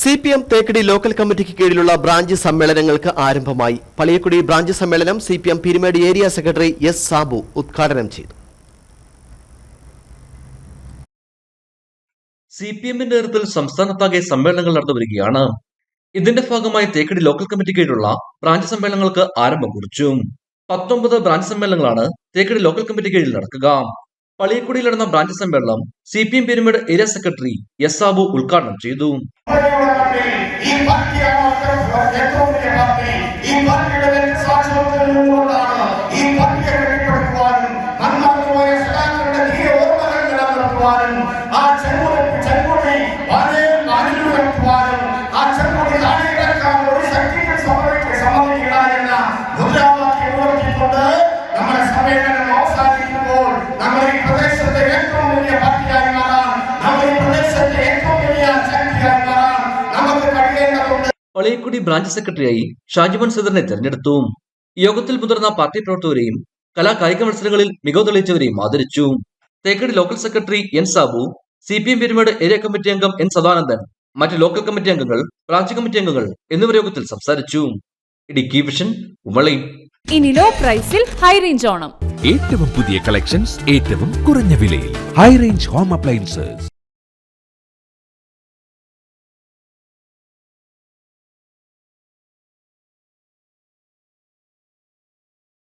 C P M Thekkady local കമ്മിറ്റിക്ക് കീഴിലുള്ള branch സമ്മേളനങ്ങൾക്ക് ആരംഭമായി. പളിയക്കുടി ബ്രാഞ്ച് സമ്മേളനം C P M Peermade area secretary S Sabu ഉദ്ഘാടനം ചെയ്തു. സി പി എമ്മിന്റെ നേതൃത്വത്തിൽ സംസ്ഥാനത്താകെ സമ്മേളനങ്ങൾ നടന്നു വരികയാണ് ഇതിന്റെ ഭാഗമായി തേക്കടി ലോക്കൽ കമ്മിറ്റി കീഴിലുള്ള ബ്രാഞ്ച് സമ്മേളനങ്ങൾക്ക് ആരംഭം കുറിച്ചു. പത്തൊമ്പത് ബ്രാഞ്ച് സമ്മേളനങ്ങളാണ് തേക്കടി ലോക്കൽ കമ്മിറ്റി കീഴിൽ നടക്കുക. പളിയക്കുടിയിൽ നടന്ന ബ്രാഞ്ച് സമ്മേളനം C P M Peermade area secretary S Sabu ഉദ്ഘാടനം ചെയ്തു. ഈ പാർട്ടിയാണ് ഏറ്റവും വളരെ പാർട്ടി പളിയക്കുടി ബ്രാഞ്ച് സെക്രട്ടറിയായി ഷാജിമൻ സദറിനെ തെരഞ്ഞെടുത്തു. യോഗത്തിൽ മുതിർന്ന പാർട്ടി പ്രവർത്തകരെയും കലാകായിക മത്സരങ്ങളിൽ മികവ് തെളിയിച്ചവരെയും ആദരിച്ചു. Thekkady local secretary N Sabu C P M Peermade area committee അംഗം എൻ സദാനന്ദൻ മറ്റ് ലോക്കൽ കമ്മിറ്റി അംഗങ്ങൾ ബ്രാഞ്ച് കമ്മിറ്റി അംഗങ്ങൾ എന്നിവർ യോഗത്തിൽ സംസാരിച്ചു. ഇടുക്കി വിഷൻ ഉമളി. ഇനി ലോ പ്രൈസിൽ ഹൈ റേഞ്ച് ഓണം. ഏറ്റവും പുതിയ കളക്ഷൻസ് ഏറ്റവും കുറഞ്ഞ വിലയിൽ. High range home appliances